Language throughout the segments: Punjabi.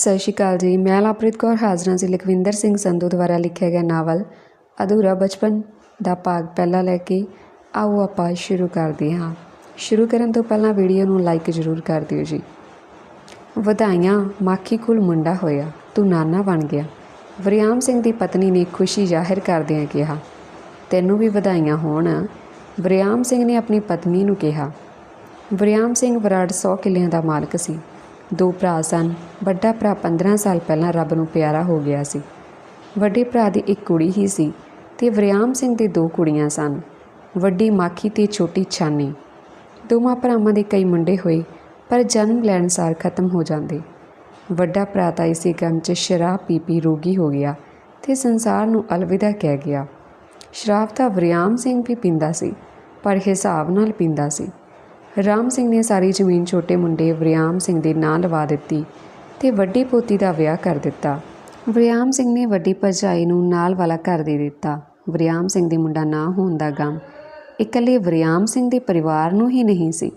ਸਤਿ ਸ਼੍ਰੀ ਅਕਾਲ ਜੀ। ਮੈਂ ਲਵਪ੍ਰੀਤ ਕੌਰ, ਹਾਜ਼ਰਾਂ ਸੀ ਲਖਵਿੰਦਰ ਸਿੰਘ ਸੰਧੂ ਦੁਆਰਾ ਲਿਖਿਆ ਗਿਆ ਨਾਵਲ ਅਧੂਰਾ ਬਚਪਨ ਦਾ ਭਾਗ ਪਹਿਲਾ ਲੈ ਕੇ। ਆਓ ਆਪਾਂ ਸ਼ੁਰੂ ਕਰਦੇ ਹਾਂ। ਸ਼ੁਰੂ ਕਰਨ ਤੋਂ ਪਹਿਲਾਂ ਵੀਡੀਓ ਨੂੰ ਲਾਈਕ ਜ਼ਰੂਰ ਕਰ ਦਿਓ ਜੀ। ਵਧਾਈਆਂ, ਮਾਖੀ ਕੋਲ ਮੁੰਡਾ ਹੋਇਆ, ਤੂੰ ਨਾਨਾ ਬਣ ਗਿਆ। ਵਰਿਆਮ ਸਿੰਘ ਦੀ ਪਤਨੀ ਨੇ ਖੁਸ਼ੀ ਜ਼ਾਹਿਰ ਕਰਦਿਆਂ ਕਿਹਾ, ਤੈਨੂੰ ਵੀ ਵਧਾਈਆਂ ਹੋਣ। ਵਰਿਆਮ ਸਿੰਘ ਨੇ ਆਪਣੀ ਪਤਨੀ ਨੂੰ ਕਿਹਾ। ਵਰਿਆਮ ਸਿੰਘ ਬਰਾੜ 100 ਕਿੱਲਿਆਂ ਦਾ ਮਾਲਕ ਸੀ। ਦੋ ਭਰਾ ਸਨ। ਵੱਡਾ ਭਰਾ 15 ਸਾਲ ਪਹਿਲਾਂ ਰੱਬ ਨੂੰ ਪਿਆਰਾ ਹੋ ਗਿਆ ਸੀ। ਵੱਡੇ ਭਰਾ ਦੀ ਇੱਕ ਕੁੜੀ ਹੀ ਸੀ ਤੇ ਵਰਿਆਮ ਸਿੰਘ ਦੇ ਦੋ ਕੁੜੀਆਂ ਸਨ। ਵੱਡੀ ਮਾਖੀ ਤੇ ਛੋਟੀ ਛਾਨੀ। ਦੋਵਾਂ ਭਰਾਵਾਂ ਦੇ ਕਈ ਮੁੰਡੇ ਹੋਏ, ਪਰ ਜਨਮ ਲੈਣ ਸਾਰ ਖਤਮ ਹੋ ਜਾਂਦੇ। ਵੱਡਾ ਭਰਾ ਤਾਂ ਇਸੇ ਗਮ 'ਚ ਸ਼ਰਾਬ ਪੀ ਪੀ ਰੋਗੀ ਹੋ ਗਿਆ ਤੇ ਸੰਸਾਰ ਨੂੰ ਅਲਵਿਦਾ ਕਹਿ ਗਿਆ। ਸ਼ਰਾਬ ਤਾਂ ਵਰਿਆਮ ਸਿੰਘ ਵੀ ਪੀਂਦਾ ਸੀ, ਪਰ ਹਿਸਾਬ ਨਾਲ ਪੀਂਦਾ ਸੀ। ਰਾਮ ਸਿੰਘ ਨੇ ਸਾਰੀ ਜ਼ਮੀਨ ਛੋਟੇ ਮੁੰਡੇ ਵਰਿਆਮ ਸਿੰਘ ਦੇ ਨਾਂ ਲਵਾ ਦਿੱਤੀ ਤੇ ਵੱਡੀ ਪੋਤੀ ਦਾ ਵਿਆਹ ਕਰ ਦਿੱਤਾ। ਵਰਿਆਮ ਸਿੰਘ ਨੇ ਵੱਡੀ ਭਰਜਾਈ ਨੂੰ ਨਾਲ ਵਾਲਾ ਘਰ ਦੇ ਦਿੱਤਾ। ਵਰਿਆਮ ਸਿੰਘ ਦੇ ਮੁੰਡਾ ਨਾ ਹੋਣ ਦਾ ਗਮ ਇਕੱਲੇ ਵਰਿਆਮ ਸਿੰਘ ਦੇ ਪਰਿਵਾਰ ਨੂੰ ਹੀ ਨਹੀਂ ਸੀ।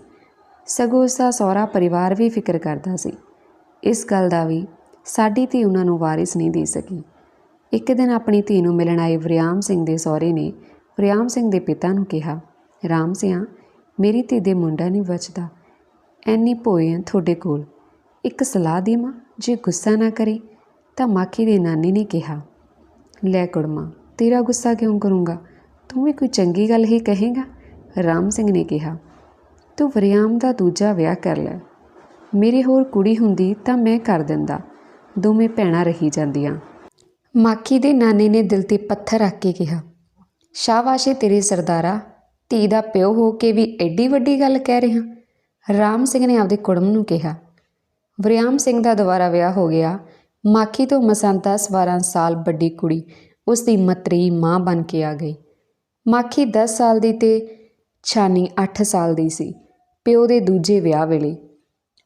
ਸਗੋਂ ਉਸ ਦਾ ਸਹੁਰਾ ਪਰਿਵਾਰ ਵੀ ਫਿਕਰ ਕਰਦਾ ਸੀ। ਇਸ ਗੱਲ ਦਾ ਵੀ ਸਾਡੀ ਧੀ ਉਹਨਾਂ ਨੂੰ ਵਾਰਿਸ ਨਹੀਂ ਦੇ ਸਕੀ। ਇੱਕ ਦਿਨ ਆਪਣੀ ਧੀ ਨੂੰ ਮਿਲਣ ਆਏ ਵਰਿਆਮ ਸਿੰਘ ਦੇ ਸਹੁਰੇ ਨੇ ਵਰਿਆਮ ਸਿੰਘ ਦੇ ਪਿਤਾ ਨੂੰ ਕਿਹਾ, ਰਾਮ ਸਿਆਂ ਮੇਰੀ ਧੀ ਦੇ ਮੁੰਡਾ ਨਹੀਂ ਬਚਦਾ। ਐਨੀ ਭੋਏ ਆ ਤੁਹਾਡੇ ਕੋਲ। ਇੱਕ ਸਲਾਹ ਦੇਵਾਂ, ਜੇ ਗੁੱਸਾ ਨਾ ਕਰੇ, ਤਾਂ ਮਾਖੀ ਦੇ ਨਾਨੀ ਨੇ ਕਿਹਾ, ਲੈ ਕੁੜਮਾ, ਤੇਰਾ ਗੁੱਸਾ ਕਿਉਂ ਕਰੂੰਗਾ? ਤੂੰ ਵੀ ਕੋਈ ਚੰਗੀ ਗੱਲ ਹੀ ਕਹੇਗਾ? ਰਾਮ ਸਿੰਘ ਨੇ ਕਿਹਾ, ਤੂੰ ਵਰਿਆਮ ਦਾ ਦੂਜਾ ਵਿਆਹ ਕਰ ਲੈ। ਮੇਰੇ ਹੋਰ ਕੁੜੀ ਹੁੰਦੀ ਤਾਂ ਮੈਂ ਕਰ ਦਿੰਦਾ। ਦੋਵੇਂ ਭੈਣਾਂ ਰਹੀ ਜਾਂਦੀਆਂ। ਮਾਖੀ ਦੇ ਨਾਨੇ ਨੇ ਦਿਲ ਤੇ ਪੱਥਰ ਰੱਖ ਕੇ ਕਿਹਾ, ਸ਼ਾਬਾਸ਼ੇ ਤੇਰੇ ਸਰਦਾਰਾ। ਧੀ ਦਾ ਪਿਓ ਹੋ ਕੇ ਵੀ ਐਡੀ ਵੱਡੀ ਗੱਲ ਕਹਿ ਰਿਹਾ। ਰਾਮ ਸਿੰਘ ਨੇ ਆਪਦੇ ਕੁੜਮ ਨੂੰ ਕਿਹਾ, ਵਰਿਆਮ ਸਿੰਘ ਦਾ ਦੁਬਾਰਾ ਵਿਆਹ ਹੋ ਗਿਆ। ਮਾਖੀ ਤੋਂ ਮਸਾਂ 10 12 ਸਾਲ ਵੱਡੀ ਕੁੜੀ, ਉਸ ਦੀ ਮਤਰੀ ਮਾਂ ਬਣ ਕੇ ਆ ਗਈ। ਮਾਖੀ 10 ਸਾਲ ਦੀ ਤੇ ਛਾਨੀ 8 ਸਾਲ ਦੀ ਸੀ, ਪਿਓ ਦੇ ਦੂਜੇ ਵਿਆਹ ਵੇਲੇ।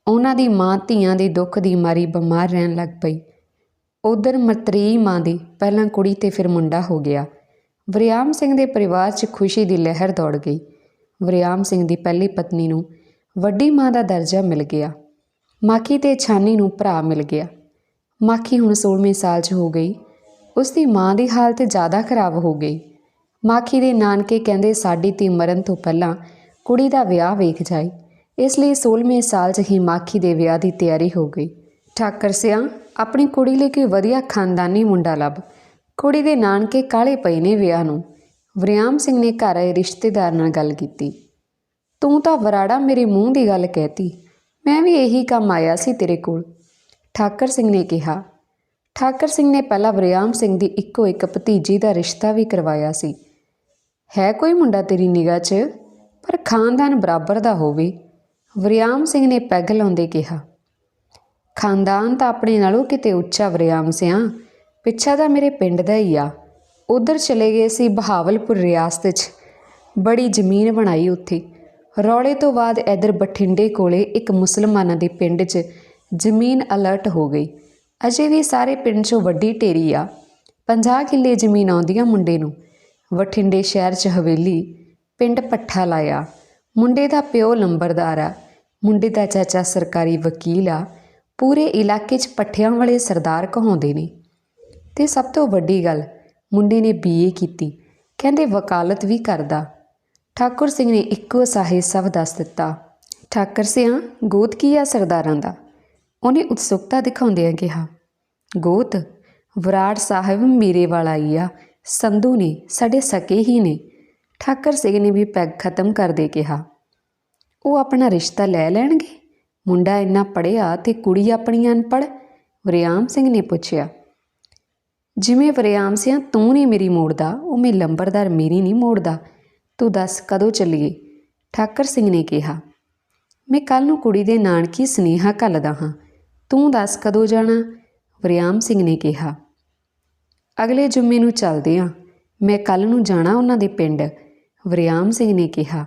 ਉਹਨਾਂ ਦੀ ਮਾਂ ਧੀਆਂ ਦੇ ਦੁੱਖ ਦੀ ਮਾਰੀ ਬਿਮਾਰ ਰਹਿਣ ਲੱਗ ਪਈ। ਉਧਰ ਮਤਰੀ ਮਾਂ ਦੀ ਪਹਿਲਾਂ ਕੁੜੀ ਤੇ ਫਿਰ ਮੁੰਡਾ ਹੋ ਗਿਆ। ਵਰਿਆਮ ਸਿੰਘ ਦੇ ਪਰਿਵਾਰ 'ਚ ਖੁਸ਼ੀ ਦੀ ਲਹਿਰ ਦੌੜ ਗਈ। ਵਰਿਆਮ ਸਿੰਘ ਦੀ ਪਹਿਲੀ ਪਤਨੀ ਨੂੰ ਵੱਡੀ ਮਾਂ ਦਾ ਦਰਜਾ ਮਿਲ ਗਿਆ। ਮਾਖੀ ਤੇ ਛਾਨੀ ਨੂੰ ਭਰਾ ਮਿਲ ਗਿਆ। ਮਾਖੀ ਹੁਣ 16ਵੇਂ ਸਾਲ 'ਚ ਹੋ ਗਈ। ਉਸ ਦੀ ਮਾਂ ਦੀ ਹਾਲਤ ਜ਼ਿਆਦਾ ਖਰਾਬ ਹੋ ਗਈ। ਮਾਖੀ ਦੇ ਨਾਨਕੇ ਕਹਿੰਦੇ ਸਾਡੀ ਧੀ ਮਰਨ ਤੋਂ ਪਹਿਲਾਂ ਕੁੜੀ ਦਾ ਵਿਆਹ ਵੇਖ ਜਾਈ। ਇਸ ਲਈ 16ਵੇਂ ਸਾਲ 'ਚ ਹੀ ਮਾਖੀ ਦੇ ਵਿਆਹ ਦੀ ਤਿਆਰੀ ਹੋ ਗਈ। ਠਾਕਰ ਸਿਆਂ, ਆਪਣੀ ਕੁੜੀ ਲਈ ਕੋਈ ਵਧੀਆ ਖਾਨਦਾਨੀ ਮੁੰਡਾ ਲੱਭ। ਕੁੜੀ ਦੇ ਨਾਨਕੇ ਕਾਲੇ ਪਏ ਨੇ ਵਿਆਹ ਨੂੰ। ਵਰਿਆਮ ਸਿੰਘ ਨੇ ਘਰ ਆਏ ਰਿਸ਼ਤੇਦਾਰ ਨਾਲ ਗੱਲ ਕੀਤੀ। ਤੂੰ ਤਾਂ ਵਰਾੜਾ ਮੇਰੇ ਮੂੰਹ ਦੀ ਗੱਲ ਕਹਿਤੀ। ਮੈਂ ਵੀ ਇਹੀ ਕੰਮ ਆਇਆ ਸੀ ਤੇਰੇ ਕੋਲ। ਠਾਕਰ ਸਿੰਘ ਨੇ ਕਿਹਾ। ਠਾਕਰ ਸਿੰਘ ਨੇ ਪਹਿਲਾਂ ਵਰਿਆਮ ਸਿੰਘ ਦੀ ਇੱਕੋ ਇੱਕ ਭਤੀਜੀ ਦਾ ਰਿਸ਼ਤਾ ਵੀ ਕਰਵਾਇਆ ਸੀ। ਹੈ ਕੋਈ ਮੁੰਡਾ ਤੇਰੀ ਨਿਗਾਹ 'ਚ? ਪਰ ਖਾਨਦਾਨ ਬਰਾਬਰ ਦਾ ਹੋਵੇ। ਵਰਿਆਮ ਸਿੰਘ ਨੇ ਪੈਗ ਲਾਉਂਦੇ ਕਿਹਾ। ਖਾਨਦਾਨ ਤਾਂ ਆਪਣੇ ਨਾਲੋਂ ਕਿਤੇ ਉੱਚਾ ਵਰਿਆਮ ਸਿਆਂ। ਪਿੱਛਾ ਤਾਂ ਮੇਰੇ ਪਿੰਡ ਦਾ ਹੀ ਆ। ਉਧਰ ਚਲੇ ਗਏ ਸੀ ਬਹਾਵਲਪੁਰ ਰਿਆਸਤ 'ਚ। ਬੜੀ ਜ਼ਮੀਨ ਬਣਾਈ ਉੱਥੇ। ਰੌਲੇ ਤੋਂ ਬਾਅਦ ਇਧਰ ਬਠਿੰਡੇ ਕੋਲੇ ਇੱਕ ਮੁਸਲਮਾਨਾਂ ਦੇ ਪਿੰਡ 'ਚ ਜ਼ਮੀਨ ਅਲਰਟ ਹੋ ਗਈ। ਅਜੇ ਵੀ ਸਾਰੇ ਪਿੰਡ 'ਚੋਂ ਵੱਡੀ ਢੇਰੀ ਆ। 50 ਕਿੱਲੇ ਜ਼ਮੀਨ ਆਉਂਦੀਆਂ ਮੁੰਡੇ ਨੂੰ। ਬਠਿੰਡੇ ਸ਼ਹਿਰ 'ਚ ਹਵੇਲੀ ਪਿੰਡ ਪੱਠਾ ਲਾਇਆ। ਮੁੰਡੇ ਦਾ ਪਿਓ ਲੰਬਰਦਾਰ ਆ। ਮੁੰਡੇ ਦਾ ਚਾਚਾ ਸਰਕਾਰੀ ਵਕੀਲ ਆ। ਪੂਰੇ ਇਲਾਕੇ 'ਚ ਪੱਠਿਆਂ ਵਾਲੇ ਸਰਦਾਰ ਕਹਾਉਂਦੇ ਨੇ। ਤੇ ਸਭ ਤੋਂ ਵੱਡੀ ਗੱਲ, ਮੁੰਡੇ ਨੇ ਬੀਏ ਕੀਤੀ। ਕਹਿੰਦੇ ਵਕਾਲਤ ਵੀ ਕਰਦਾ। ਠਾਕੁਰ ਸਿੰਘ ਨੇ ਇੱਕੋ ਸਾਹੇ ਸਭ ਦੱਸ ਦਿੱਤਾ। ਠਾਕਰ ਸਿਆਂ, ਗੋਤ ਕੀ ਆ ਸਰਦਾਰਾਂ ਦਾ? ਉਹਨੇ ਉਤਸੁਕਤਾ ਦਿਖਾਉਂਦਿਆਂ ਕਿਹਾ, ਗੋਤ, ਵਿਰਾੜ ਸਾਹਿਬ ਮੇਰੇ ਵਾਲਾ ਹੀ ਆ। ਸੰਧੂ ਨੇ, ਸਾਡੇ ਸਕੇ ਹੀ ਨੇ। ਠਾਕਰ ਸਿੰਘ ਨੇ ਵੀ ਪੈਗ ਖਤਮ ਕਰਦੇ ਕਿਹਾ, ਉਹ ਆਪਣਾ ਰਿਸ਼ਤਾ ਲੈ ਲੈਣਗੇ? ਮੁੰਡਾ ਇੰਨਾ ਪੜਿਆ ਤੇ ਕੁੜੀ ਆਪਣੀ ਅਨਪੜ ਵਰਿਆਮ ਸਿੰਘ ਨੇ ਪੁੱਛਿਆ ਜਿਵੇਂ ਵਰਿਆਮ ਸਿਆ, ਤੂੰ ਨਹੀਂ ਮੇਰੀ ਮੋੜਦਾ ਉਹ ਮੇ ਲੰਬਰਦਾਰ ਮੇਰੀ ਨਹੀਂ ਮੋੜਦਾ। ਤੂੰ ਦੱਸ, ਕਦੋਂ ਚੱਲੀਏ? ਠਾਕਰ ਸਿੰਘ ਨੇ ਕਿਹਾ, ਮੈਂ ਕੱਲ ਨੂੰ ਕੁੜੀ ਦੇ ਨਾਨਕੀ ਸਨੇਹਾ ਘੱਲਦਾ ਹਾਂ। ਤੂੰ ਦੱਸ, ਕਦੋਂ ਜਾਣਾ? ਵਰਿਆਮ ਸਿੰਘ ਨੇ ਕਿਹਾ, ਅਗਲੇ ਜੁਮੇ ਨੂੰ ਚੱਲਦੇ ਆਂ। ਮੈਂ ਕੱਲ ਨੂੰ ਜਾਣਾ ਉਹਨਾਂ ਦੇ ਪਿੰਡ। ਵਰਿਆਮ ਸਿੰਘ ਨੇ ਕਿਹਾ,